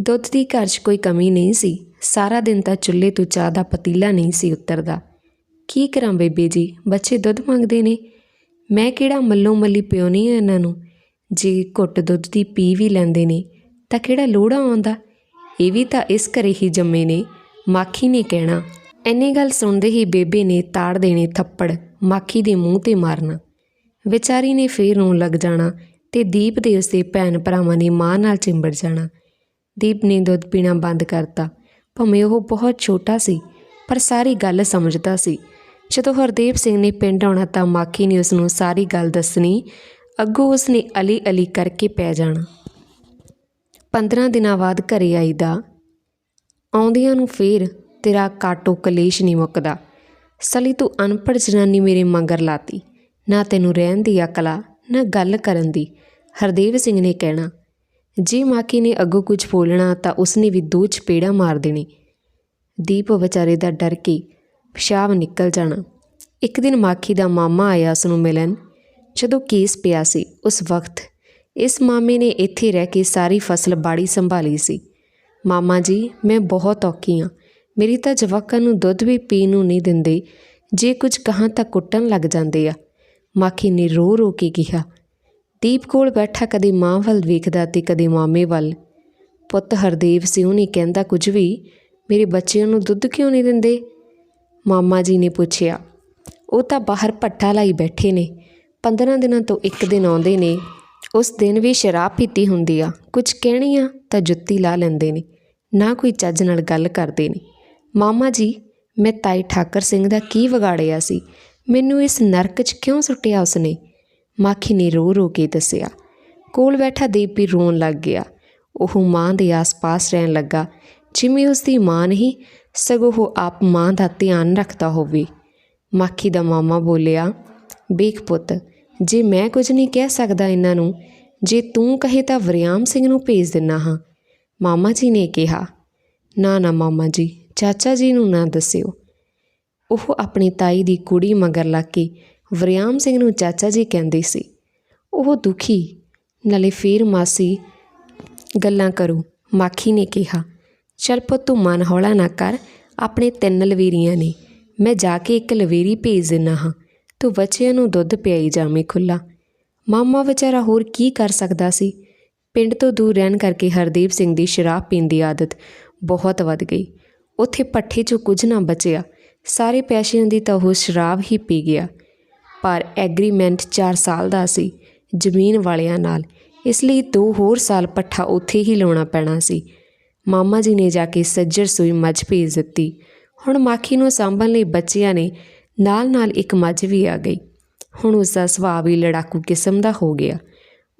ਦੁੱਧ ਦੀ ਘਰ 'ਚ ਕੋਈ ਕਮੀ ਨਹੀਂ ਸੀ। ਸਾਰਾ ਦਿਨ ਤਾਂ ਚੁੱਲ੍ਹੇ ਤੋਂ ਚਾਹ ਦਾ ਪਤੀਲਾ ਨਹੀਂ ਸੀ ਉਤਰਦਾ। ਕੀ ਕਰਾਂ ਬੇਬੇ ਜੀ, ਬੱਚੇ ਦੁੱਧ ਮੰਗਦੇ ਨੇ। ਮੈਂ ਕਿਹੜਾ ਮੱਲੋ ਮੱਲੀ ਪਿਉਣੀ ਆ ਇਹਨਾਂ ਨੂੰ? ਜੇ ਘੁੱਟ ਦੁੱਧ ਦੀ ਪੀ ਵੀ ਲੈਂਦੇ ਨੇ, ਤਾਂ ਕਿਹੜਾ ਲੋੜਾ ਆਉਂਦਾ? ਇਹ ਵੀ ਤਾਂ ਇਸ ਘਰੇ ਹੀ ਜੰਮੇ ਨੇ, ਮਾਖੀ ਨੇ ਕਹਿਣਾ। ਐਨੀ ਗੱਲ ਸੁਣਦੇ ਹੀ ਬੇਬੇ ਨੇ ਤਾੜ ਦੇਣੇ ਥੱਪੜ, ਮਾਖੀ ਦੇ ਮੂੰਹ ਤੇ ਮਾਰਨਾ। ਵਿਚਾਰੀ ਨੇ ਫੇਰ ਰੋਣ ਲੱਗ ਜਾਣਾ ਤੇ ਦੀਪ ਦੇ ਉਸਦੇ ਭੈਣ ਭਰਾਵਾਂ ਨੇ ਮਾਂ ਨਾਲ ਚਿੰਬੜ ਜਾਣਾ। ਦੀਪ ਨੇ ਦੁੱਧ ਪੀਣਾ ਬੰਦ ਕਰਤਾ। ਭਾਵੇਂ ਉਹ ਬਹੁਤ ਛੋਟਾ ਸੀ, ਪਰ ਸਾਰੀ ਗੱਲ ਸਮਝਦਾ ਸੀ। ਜਦੋਂ ਹਰਦੇਵ ਸਿੰਘ ਨੇ ਪਿੰਡ ਆਉਣਾ ਤਾਂ ਮਾਖੀ ਨੇ ਉਸ ਨੂੰ ਸਾਰੀ ਗੱਲ ਦੱਸਣੀ, ਅੱਗੋਂ ਉਸ ਨੇ ਅਲੀ ਅਲੀ ਕਰਕੇ ਪੈ ਜਾਣਾ। 15 ਦਿਨਾਂ ਬਾਅਦ ਘਰੇ ਆਈਦਾ। ਆਉਂਦਿਆਂ ਨੂੰ ਫੇਰ ਤੇਰਾ ਕਾਟੋ ਕਲੇਸ਼ ਨਹੀਂ ਮੁੱਕਦਾ। ਸਲੀ ਤੂੰ ਅਨਪੜ੍ਹ ਜਨਾਨੀ ਮੇਰੇ ਮੰਗਰ ਲਾਤੀ, ਨਾ ਤੈਨੂੰ ਰਹਿਣ ਦੀ ਅਕਲਾ ਨਾ ਗੱਲ ਕਰਨ ਦੀ, ਹਰਦੇਵ ਸਿੰਘ ਨੇ ਕਹਿਣਾ। ਜੇ ਮਾਕੀ ਨੇ ਅੱਗੋਂ ਕੁਝ ਬੋਲਣਾ ਤਾਂ ਉਸਨੇ ਵੀ ਦੋ ਚਪੇੜਾਂ ਮਾਰ ਦੇਣੀ। ਦੀਪ ਵਿਚਾਰੇ ਦਾ ਡਰ ਕੇ ਪਿਸ਼ਾਬ ਨਿਕਲ ਜਾਣਾ। ਇੱਕ ਦਿਨ ਮਾਖੀ ਦਾ ਮਾਮਾ ਆਇਆ ਉਸ ਨੂੰ ਮਿਲਣ। ਜਦੋਂ ਕੇਸ ਪਿਆ ਸੀ, ਉਸ ਵਕਤ ਇਸ ਮਾਮੇ ਨੇ ਇੱਥੇ ਰਹਿ ਕੇ ਸਾਰੀ ਫਸਲ ਬਾੜੀ ਸੰਭਾਲੀ ਸੀ। ਮਾਮਾ ਜੀ, ਮੈਂ ਬਹੁਤ ਔਖੀ ਹਾਂ ਮੇਰੀ ਤਾਂ ਜਵਾਕਾਂ ਨੂੰ ਦੁੱਧ ਵੀ ਪੀਣ ਨੂੰ ਨਹੀਂ ਦਿੰਦੇ। ਜੇ ਕੁਝ ਕਹਾਂ ਤਾਂ ਕੁੱਟਣ ਲੱਗ ਜਾਂਦੇ ਆ। ਮਾਖੀ ਨੇ ਰੋ ਰੋ ਕੇ ਕਿਹਾ ਦੀਪ ਕੋਲ ਬੈਠਾ ਕਦੇ ਮਾਂ ਵੱਲ ਵੇਖਦਾ ਤੇ ਕਦੇ ਮਾਮੇ ਵੱਲ। ਪੁੱਤ ਹਰਦੇਵ ਸਿੰਘ ਨਹੀਂ ਕਹਿੰਦਾ, ਕੁਝ ਵੀ? ਮੇਰੇ ਬੱਚਿਆਂ ਨੂੰ ਦੁੱਧ ਕਿਉਂ ਨਹੀਂ ਦਿੰਦੇ? ਮਾਮਾ ਜੀ ਨੇ ਪੁੱਛਿਆ। ਉਹ ਤਾਂ ਬਾਹਰ ਭੱਠਾ ਲਾਈ ਬੈਠੇ ਨੇ। 15 ਦਿਨਾਂ ਤੋਂ ਇੱਕ ਦਿਨ ਆਉਂਦੇ ਨੇ। ਉਸ ਦਿਨ ਵੀ ਸ਼ਰਾਬ ਪੀਤੀ ਹੁੰਦੀ ਆ। ਕੁਝ ਆ ਤਾਂ ਜੁੱਤੀ ਲਾ ਲੈਂਦੇ ਨੇ। ਨਾ ਕੋਈ ਚੱਜ ਨਾਲ ਗੱਲ ਕਰਦੇ ਨੇ। ਮਾਮਾ ਜੀ, ਮੈਂ ਤਾਈ ਠਾਕਰ ਸਿੰਘ ਦਾ ਕੀ ਵਿਗਾੜਿਆ ਸੀ? ਮੈਨੂੰ ਇਸ ਨਰਕ 'ਚ ਕਿਉਂ ਸੁੱਟਿਆ ਉਸਨੇ? ਮਾਖੀ ਨੇ ਰੋ ਰੋ ਕੇ ਦੱਸਿਆ। ਕੋਲ ਬੈਠਾ ਦੀਪ ਵੀ ਰੋਣ ਲੱਗ ਗਿਆ। ਉਹ ਮਾਂ ਦੇ ਆਸ-ਪਾਸ ਰਹਿਣ ਲੱਗਾ। ਜਿਵੇਂ ਉਸ ਦੀ ਮਾਂ ਨਹੀਂ, ਸਗੋਂ ਉਹ ਆਪ ਮਾਂ ਦਾ ਧਿਆਨ ਰੱਖਦਾ ਹੋਵੇ। ਮਾਖੀ ਦਾ ਮਾਮਾ ਬੋਲਿਆ, ਵੇਖ ਪੁੱਤ, ਜੇ ਮੈਂ ਕੁਝ ਨਹੀਂ ਕਹਿ ਸਕਦਾ ਇਹਨਾਂ ਨੂੰ, ਜੇ ਤੂੰ ਕਹੇ ਤਾਂ ਵਰਿਆਮ ਸਿੰਘ ਨੂੰ ਭੇਜ ਦਿੰਨਾ ਹਾਂ। ਮਾਮਾ ਜੀ ਨੇ ਕਿਹਾ। ਨਾ ਨਾ ਮਾਮਾ ਜੀ, ਚਾਚਾ ਜੀ ਨੂੰ ਨਾ ਦੱਸਿਓ। ਉਹ ਆਪਣੀ ਤਾਈ ਦੀ ਕੁੜੀ ਮਗਰ ਲੱਗ ਕੇ ਵਰਿਆਮ ਸਿੰਘ ਨੂੰ ਚਾਚਾ ਜੀ ਕਹਿੰਦੇ ਸੀ, ਉਹ ਦੁਖੀ, ਨਾਲੇ ਫੇਰ ਮਾਸੀ ਗੱਲਾਂ ਕਰੂ, ਮਾਖੀ ਨੇ ਕਿਹਾ। ਚਲ ਪੁੱਤ, ਤੂੰ ਮਨ ਹੌਲਾ ਨਾ ਕਰ, ਆਪਣੇ ਤਿੰਨ ਲਵੇਰੀਆਂ ਨੇ, ਮੈਂ ਜਾ ਕੇ ਇੱਕ ਲਵੇਰੀ ਭੇਜ ਦਿੰਨਾ ਹਾਂ, ਤੂੰ ਬੱਚਿਆਂ ਨੂੰ ਦੁੱਧ ਪਿਆਈ ਜਾਵੇਂ ਖੁੱਲਾ ਮਾਮਾ ਵਿਚਾਰਾ ਹੋਰ ਕੀ ਕਰ ਸਕਦਾ ਸੀ? ਪਿੰਡ ਤੋਂ ਦੂਰ ਰਹਿਣ ਕਰਕੇ ਹਰਦੀਪ ਸਿੰਘ ਦੀ ਸ਼ਰਾਬ ਪੀਣ ਦੀ ਆਦਤ ਬਹੁਤ ਵੱਧ ਗਈ। ਉੱਥੇ ਪੱਠੇ 'ਚੋਂ ਕੁਝ ਨਾ ਬਚਿਆ, ਸਾਰੇ ਪੈਸਿਆਂ ਦੀ ਤਾਂ ਉਹ ਸ਼ਰਾਬ ਹੀ ਪੀ ਗਿਆ। ਪਰ ਐਗਰੀਮੈਂਟ 4 ਸਾਲ ਦਾ ਸੀ, ਜ਼ਮੀਨ ਵਾਲਿਆਂ ਨਾਲ। ਇਸ ਲਈ ਦੋ ਹੋਰ ਸਾਲ ਪੱਠਾ ਉੱਥੇ ਹੀ ਲਾਉਣਾ ਪੈਣਾ ਸੀ। ਮਾਮਾ ਜੀ ਨੇ ਜਾ ਕੇ ਸੱਜਰ ਸੂਈ ਮੱਝ ਭੇਜ ਦਿੱਤੀ। ਹੁਣ ਮਾਖੀ ਨੂੰ ਸਾਂਭਣ ਲਈ ਬੱਚਿਆਂ ਨੇ ਨਾਲ-ਨਾਲ ਇੱਕ ਮੱਝ ਵੀ ਆ ਗਈ। ਹੁਣ ਉਸ ਦਾ ਸੁਭਾਅ ਵੀ ਲੜਾਕੂ ਕਿਸਮ ਦਾ ਹੋ ਗਿਆ।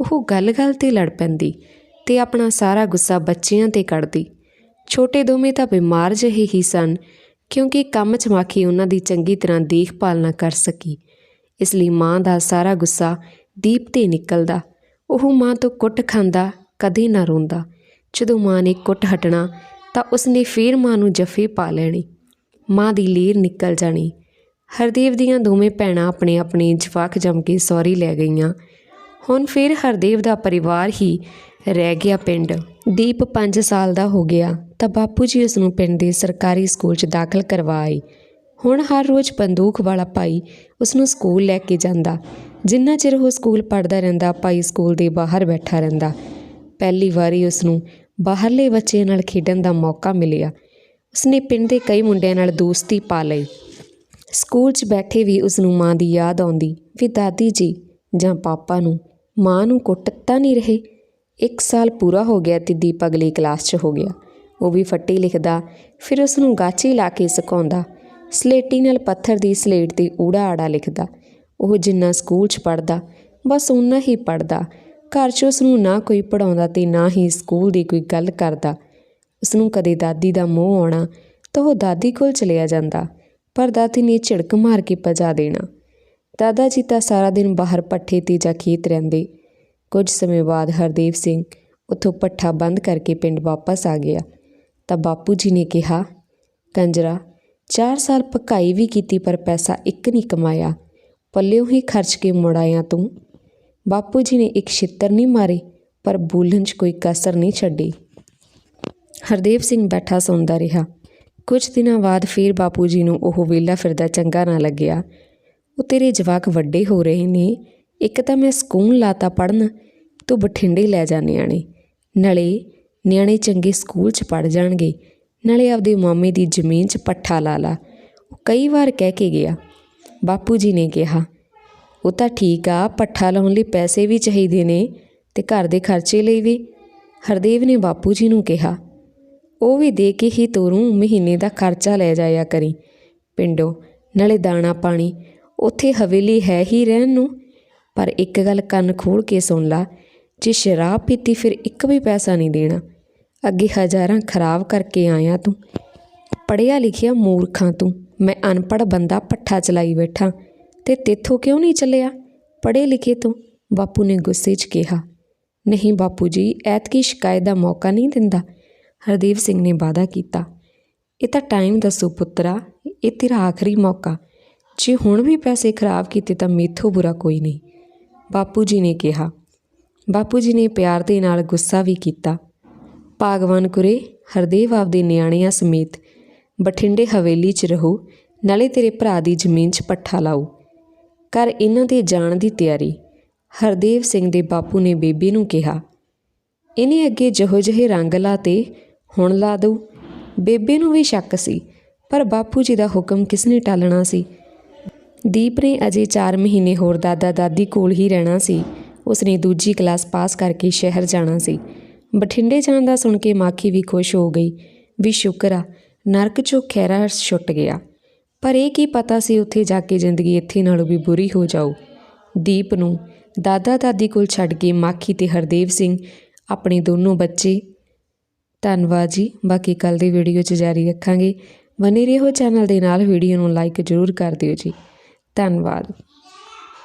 ਉਹ ਗੱਲ-ਗੱਲ ਤੇ ਲੜ ਪੈਂਦੀ ਤੇ ਆਪਣਾ ਸਾਰਾ ਗੁੱਸਾ ਬੱਚਿਆਂ ਤੇ ਕੱਢਦੀ। ਛੋਟੇ ਦੋਵੇਂ ਤਾਂ ਬਿਮਾਰ ਜਿਹੇ ਹੀ ਸਨ, ਕਿਉਂਕਿ ਕੰਮ 'ਚ ਮਾਖੀ ਉਹਨਾਂ ਦੀ ਚੰਗੀ ਤਰ੍ਹਾਂ ਦੇਖਭਾਲ ਨਾ ਕਰ ਸਕੀ। ਇਸ ਲਈ ਮਾਂ ਦਾ ਸਾਰਾ ਗੁੱਸਾ ਦੀਪ ਤੇ ਨਿਕਲਦਾ। ਉਹ ਮਾਂ ਤੋਂ ਕੁੱਟ ਖਾਂਦਾ, ਕਦੇ ਨਾ ਰੋਂਦਾ। ਜਦੋਂ ਮਾਂ ਨੇ ਕੁੱਟ ਹਟਣਾ, ਤਾਂ ਉਸਨੇ ਫੇਰ ਮਾਂ ਨੂੰ ਜੱਫੇ ਪਾ ਲੈਣੀ। ਮਾਂ ਦੀ ਲੀਰ ਨਿਕਲ ਜਾਣੀ। ਹਰਦੇਵ ਦੀਆਂ ਦੋਵੇਂ ਭੈਣਾਂ ਆਪਣੇ ਆਪਣੇ ਜਵਾਕ ਜੰਮ ਕੇ ਸੌਰੀ ਲੈ ਗਈਆਂ। ਹੁਣ ਫਿਰ ਹਰਦੇਵ ਦਾ ਪਰਿਵਾਰ ਹੀ ਰਹਿ ਗਿਆ ਪਿੰਡ। ਦੀਪ 5 ਸਾਲ ਦਾ ਹੋ ਗਿਆ, ਤਾਂ ਬਾਪੂ ਜੀ ਉਸ ਨੂੰ ਪਿੰਡ ਦੇ ਸਰਕਾਰੀ ਸਕੂਲ 'ਚ ਦਾਖਲ ਕਰਵਾਏ ਹੁਣ ਹਰ ਰੋਜ਼ ਬੰਦੂਕ ਵਾਲਾ ਭਾਈ ਉਸ ਨੂੰ ਸਕੂਲ ਲੈ ਕੇ ਜਾਂਦਾ। ਜਿੰਨਾ ਚਿਰ ਉਹ ਸਕੂਲ ਪੜ੍ਹਦਾ ਰਹਿੰਦਾ, ਭਾਈ ਸਕੂਲ ਦੇ ਬਾਹਰ ਬੈਠਾ ਰਹਿੰਦਾ। ਪਹਿਲੀ ਵਾਰੀ ਉਸ ਨੂੰ ਬਾਹਰਲੇ ਬੱਚੇ ਨਾਲ ਖੇਡਣ ਦਾ ਮੌਕਾ ਮਿਲਿਆ। ਉਸਨੇ ਪਿੰਡ ਦੇ ਕਈ ਮੁੰਡਿਆਂ ਨਾਲ ਦੋਸਤੀ ਪਾ ਲਈ। ਸਕੂਲ 'ਚ ਬੈਠੇ ਵੀ ਉਸ ਨੂੰ ਮਾਂ ਦੀ ਯਾਦ ਆਉਂਦੀ ਵੀ ਦਾਦੀ ਜੀ ਜਾਂ ਪਾਪਾ ਨੂੰ ਮਾਂ ਨੂੰ ਕੁੱਟ ਤਾਂ ਨਹੀਂ ਰਹੇ। ਇੱਕ ਸਾਲ ਪੂਰਾ ਹੋ ਗਿਆ ਤੇ ਦੀਪ ਅਗਲੀ ਕਲਾਸ 'ਚ ਹੋ ਗਿਆ। ਉਹ ਵੀ ਫੱਟੀ ਲਿਖਦਾ, ਫਿਰ ਉਸ ਨੂੰ ਗਾਚੀ ਲਾ ਕੇ ਸਿਖਾਉਂਦਾ। ਸਲੇਟੀ ਨਾਲ ਪੱਥਰ ਦੀ ਸਲੇਟ ਤੇ ਊੜਾ ਆੜਾ ਲਿਖਦਾ। ਉਹ ਜਿੰਨਾ ਸਕੂਲ 'ਚ ਪੜਦਾ ਬਸ ਉਨਾ ਹੀ ਪੜਦਾ ਘਰ 'ਚ ਉਸ ਨੂੰ ਨਾ ਕੋਈ ਪੜਾਉਂਦਾ ਤੇ ਨਾ ਹੀ ਸਕੂਲ ਦੀ ਕੋਈ ਗੱਲ ਕਰਦਾ। ਉਸ ਨੂੰ ਕਦੇ ਦਾਦੀ ਦਾ ਮੋਹ ਆਉਣਾ ਤਾਂ ਉਹ ਦਾਦੀ ਕੋਲ ਚਲਿਆ ਜਾਂਦਾ, ਪਰ ਦਾਦੀ ਨੇ ਝਿੜਕ ਮਾਰ ਕੇ ਭਜਾ ਦੇਣਾ। ਦਾਦਾ ਜੀ ਤਾਂ ਸਾਰਾ ਦਿਨ ਬਾਹਰ ਪੱਠੇ ਤੇ ਜਾਂ ਖੇਤ ਰਹਿੰਦੇ। ਕੁਝ ਸਮੇਂ ਬਾਅਦ ਹਰਦੇਵ ਸਿੰਘ ਉੱਥੋਂ ਪੱਠਾ ਬੰਦ ਕਰਕੇ ਪਿੰਡ ਵਾਪਸ ਆ ਗਿਆ। ਤਾਂ ਬਾਪੂ ਜੀ ਨੇ ਕਿਹਾ, ਕੰਜਰਾ 4 ਸਾਲ ਪਕਾਈ ਵੀ ਕੀਤੀ ਪਰ ਪੈਸਾ ਇੱਕ ਨਹੀਂ ਕਮਾਇਆ। ਪੱਲਿਓ ਹੀ ਖਰਚ ਕੇ ਮੁੜ ਆਇਆ ਤੂੰ। ਬਾਪੂ ਜੀ ਨੇ ਇੱਕ ਛਿੱਤਰ ਨਹੀਂ ਮਾਰੇ, ਪਰ ਬੋਲਣ 'ਚ ਕੋਈ ਕਸਰ ਨਹੀਂ ਛੱਡੀ। ਹਰਦੇਵ ਸਿੰਘ ਬੈਠਾ ਸੁਣਦਾ ਰਿਹਾ। ਕੁਝ ਦਿਨਾਂ ਬਾਅਦ ਫਿਰ ਬਾਪੂ ਜੀ ਨੂੰ ਉਹ ਵੇਲਾ ਫਿਰਦਾ ਚੰਗਾ ਨਾ ਲੱਗਿਆ। ਉਹ ਤੇਰੇ ਜਵਾਕ ਵੱਡੇ ਹੋ ਰਹੇ ਨੇ, ਇੱਕ ਤਾਂ ਮੈਂ ਸਕੂਲ ਲਾਤਾ ਪੜਨ ਤੂੰ ਬਠਿੰਡੇ ਲੈ ਜਾ ਨਿਆਣੇ। ਨਾਲੇ ਨਿਆਣੇ ਚੰਗੇ ਸਕੂਲ 'ਚ ਪੜ ਜਾਣਗੇ ਨਾਲੇ ਆਪਦੇ ਮਾਮੇ ਦੀ ਜ਼ਮੀਨ 'ਚ ਪੱਠਾ ਲਾ ਲਾ। ਉਹ ਕਈ ਵਾਰ ਕਹਿ ਕੇ ਗਿਆ, ਬਾਪੂ ਜੀ ਨੇ ਕਿਹਾ, ਉਹ ਤਾਂ ਠੀਕ ਆ, ਪੱਠਾ ਲਾਉਣ ਲਈ ਪੈਸੇ ਵੀ ਚਾਹੀਦੇ ਨੇ ਤੇ ਘਰ ਦੇ ਖਰਚੇ ਲਈ ਵੀ। ਹਰਦੇਵ ਨੇ ਬਾਪੂ ਜੀ ਨੂੰ ਕਿਹਾ, ਉਹ ਵੀ ਦੇ ਕੇ ਹੀ ਤੋਰੂ, ਮਹੀਨੇ ਦਾ ਖਰਚਾ ਲੈ ਜਾਇਆ ਕਰੀ। ਪਿੰਡੋਂ ਨਾਲੇ ਦਾਣਾ ਪਾਣੀ, ਉੱਥੇ ਹਵੇਲੀ ਹੈ ਹੀ ਰਹਿਣ ਨੂੰ। ਪਰ ਇੱਕ ਗੱਲ ਕੰਨ ਖੋਲ ਕੇ ਸੁਣ ਲਾ, ਜੇ ਸ਼ਰਾਬ ਪੀਤੀ ਫਿਰ ਇੱਕ ਵੀ ਪੈਸਾ ਨਹੀਂ ਦੇਣਾ। ਅੱਗੇ ਹਜ਼ਾਰਾਂ ਖਰਾਬ ਕਰਕੇ ਆਇਆ ਤੂੰ। ਪੜਿਆ ਲਿਖਿਆ ਮੂਰਖਾਂ ਤੂੰ। ਮੈਂ ਅਨਪੜ੍ਹ ਬੰਦਾ ਪੱਠਾ ਚਲਾਈ ਬੈਠਾ। ਤੇ ਤੇਥੋਂ ਕਿਉਂ ਨਹੀਂ ਚੱਲਿਆ? ਪੜ੍ਹੇ ਲਿਖੇ ਤੋਂ ਬਾਪੂ ਨੇ ਗੁੱਸੇ 'ਚ ਕਿਹਾ। ਨਹੀਂ ਬਾਪੂ ਜੀ, ਐਤਕੀ ਸ਼ਿਕਾਇਤ ਦਾ ਮੌਕਾ ਨਹੀਂ ਦਿੰਦਾ। ਹਰਦੇਵ ਸਿੰਘ ਨੇ ਵਾਅਦਾ ਕੀਤਾ। ਇਹ ਤਾਂ ਟਾਈਮ ਦੱਸੋ ਪੁੱਤਰਾ, ਇਹ ਤੇਰਾ ਆਖਰੀ ਮੌਕਾ। ਜੇ ਹੁਣ ਵੀ ਪੈਸੇ ਖਰਾਬ ਕੀਤੇ ਤਾਂ ਮੇਥੋਂ ਬੁਰਾ ਕੋਈ ਨਹੀਂ। ਬਾਪੂ ਜੀ ਨੇ ਕਿਹਾ। ਬਾਪੂ ਜੀ ਨੇ ਪਿਆਰ ਦੇ ਨਾਲ ਗੁੱਸਾ ਵੀ ਕੀਤਾ। ਭਾਗਵਾਨ ਕੁਰੇ, ਹਰਦੇਵ ਆਪਦੇ ਨਿਆਣਿਆਂ ਸਮੇਤ ਬਠਿੰਡੇ ਹਵੇਲੀ 'ਚ ਰਹੋ, ਨਾਲੇ ਤੇਰੇ ਭਰਾ ਦੀ ਜ਼ਮੀਨ 'ਚ ਪੱਠਾ ਲਾਓ। ਕਰ ਇਹਨਾਂ ਦੇ ਜਾਣ ਦੀ ਤਿਆਰੀ, ਹਰਦੇਵ ਸਿੰਘ ਦੇ ਬਾਪੂ ਨੇ ਬੇਬੀ ਨੂੰ ਕਿਹਾ। ਇਹਨੇ ਅੱਗੇ ਜਿਹੋ ਜਿਹੇ ਰੰਗ ਲਾਤੇ, ਹੁਣ ਲਾ ਦਊ। ਬੇਬੇ ਨੂੰ ਵੀ ਸ਼ੱਕ ਸੀ, ਪਰ ਬਾਪੂ ਜੀ ਦਾ ਹੁਕਮ ਕਿਸਨੇ ਟਾਲਣਾ ਸੀ? ਦੀਪ ਨੇ ਅਜੇ 4 ਮਹੀਨੇ ਹੋਰ ਦਾਦਾ ਦਾਦੀ ਕੋਲ ਹੀ ਰਹਿਣਾ ਸੀ, ਉਸਨੇ ਦੂਜੀ ਕਲਾਸ ਪਾਸ ਕਰਕੇ ਸ਼ਹਿਰ ਜਾਣਾ ਸੀ। ਬਠਿੰਡੇ ਜਾਣ ਦਾ ਸੁਣ ਕੇ ਮਾਖੀ ਵੀ ਖੁਸ਼ ਹੋ ਗਈ। ਵੀ ਸ਼ੁਕਰ ਆ, ਨਰਕ ਚੋਂ ਖੈਰਾ ਛੁੱਟ ਗਿਆ। ਪਰ ਇਹ ਕੀ ਪਤਾ ਸੀ ਉੱਥੇ ਜਾ ਕੇ ਜ਼ਿੰਦਗੀ ਇੱਥੇ ਨਾਲੋਂ ਵੀ ਬੁਰੀ ਹੋ ਜਾਊ। ਦੀਪ ਨੂੰ ਦਾਦਾ ਦਾਦੀ ਕੋਲ ਛੱਡ ਕੇ ਮਾਖੀ ਤੇ ਹਰਦੇਵ ਸਿੰਘ, ਆਪਣੇ ਦੋਨੋਂ ਬੱਚੇ। ਧੰਨਵਾਦ ਜੀ, ਬਾਕੀ ਕੱਲ ਦੀ ਵੀਡੀਓ 'ਚ ਜਾਰੀ ਰੱਖਾਂਗੇ। ਬਨੇ ਰਹੋ ਚੈਨਲ ਦੇ ਨਾਲ, ਵੀਡੀਓ ਨੂੰ ਲਾਈਕ ਜ਼ਰੂਰ ਕਰ ਦਿਓ ਜੀ। ਧੰਨਵਾਦ।